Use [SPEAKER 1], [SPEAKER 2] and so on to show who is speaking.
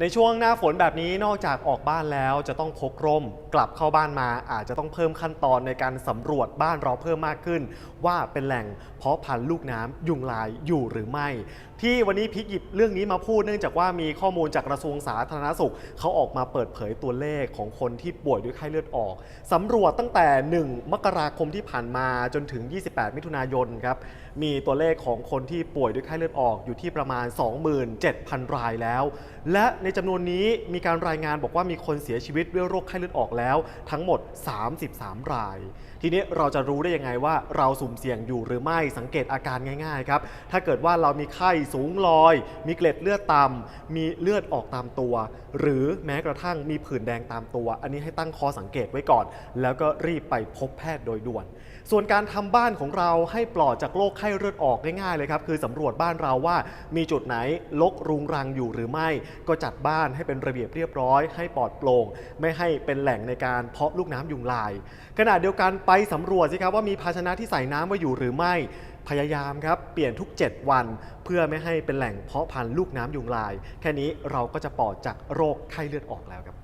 [SPEAKER 1] ในช่วงหน้าฝนแบบนี้นอกจากออกบ้านแล้วจะต้องพกร่ม กลับเข้าบ้านมาอาจจะต้องเพิ่มขั้นตอนในการสำรวจบ้านเราเพิ่มมากขึ้น ว่าเป็นแหล่งเพาะพันธุ์ลูกน้ำยุงลายอยู่หรือไม่ ที่วันนี้พิกหยิบเรื่องนี้มาพูดเนื่องจากว่ามีข้อมูลจากกระทรวงสาธารณสุข เขาออกมาเปิดเผยตัวเลขของคนที่ป่วยด้วยไข้เลือดออกสำรวจตั้งแต่ 1 มกราคมที่ผ่านมาจนถึง 28 มิถุนายนครับมีตัวเลขของคนที่ป่วยด้วยไข้เลือดออกอยู่ที่ประมาณ 27,000 รายแล้ว และในจำนวนนี้มีการรายงานบอกว่ามีคนเสียชีวิตด้วยโรคไข้เลือดออกแล้ว ทั้งหมด 33 ราย ทีนี้เราจะรู้ได้ยังไงว่าเราสุ่มเสี่ยงอยู่หรือไม่สังเกตอาการง่ายๆครับถ้าเกิดว่าเรามีไข้สูงลอย มีเกล็ดเลือดต่ำมีเลือดออกตามตัว หรือแม้กระทั่งมีผื่นแดงตามตัว อันนี้ให้ตั้งข้อสังเกตไว้ก่อน แล้วก็รีบไปพบแพทย์โดยด่วน ส่วนการทำบ้านของเราให้ปลอดจากโรคไข้เลือดออกง่ายๆเลยครับคือสำรวจบ้านเราว่ามีจุดไหนลกรุงรังอยู่หรือไม่ก็จัดบ้านให้เป็นระเบียบเรียบร้อย ให้ปลอดโปร่งไม่ให้เป็นแหล่งในการเพาะลูกน้ำยุงลาย ขณะเดียวกันไปสำรวจสิครับว่ามีภาชนะที่ใส่น้ำไว้อยู่หรือไม่พยายามครับเปลี่ยนทุก 7 วัน เพื่อไม่ให้เป็นแหล่งเพาะพันธุ์ลูกน้ำยุงลาย แค่นี้เราก็จะปลอดจากโรคไข้เลือดออกแล้วครับ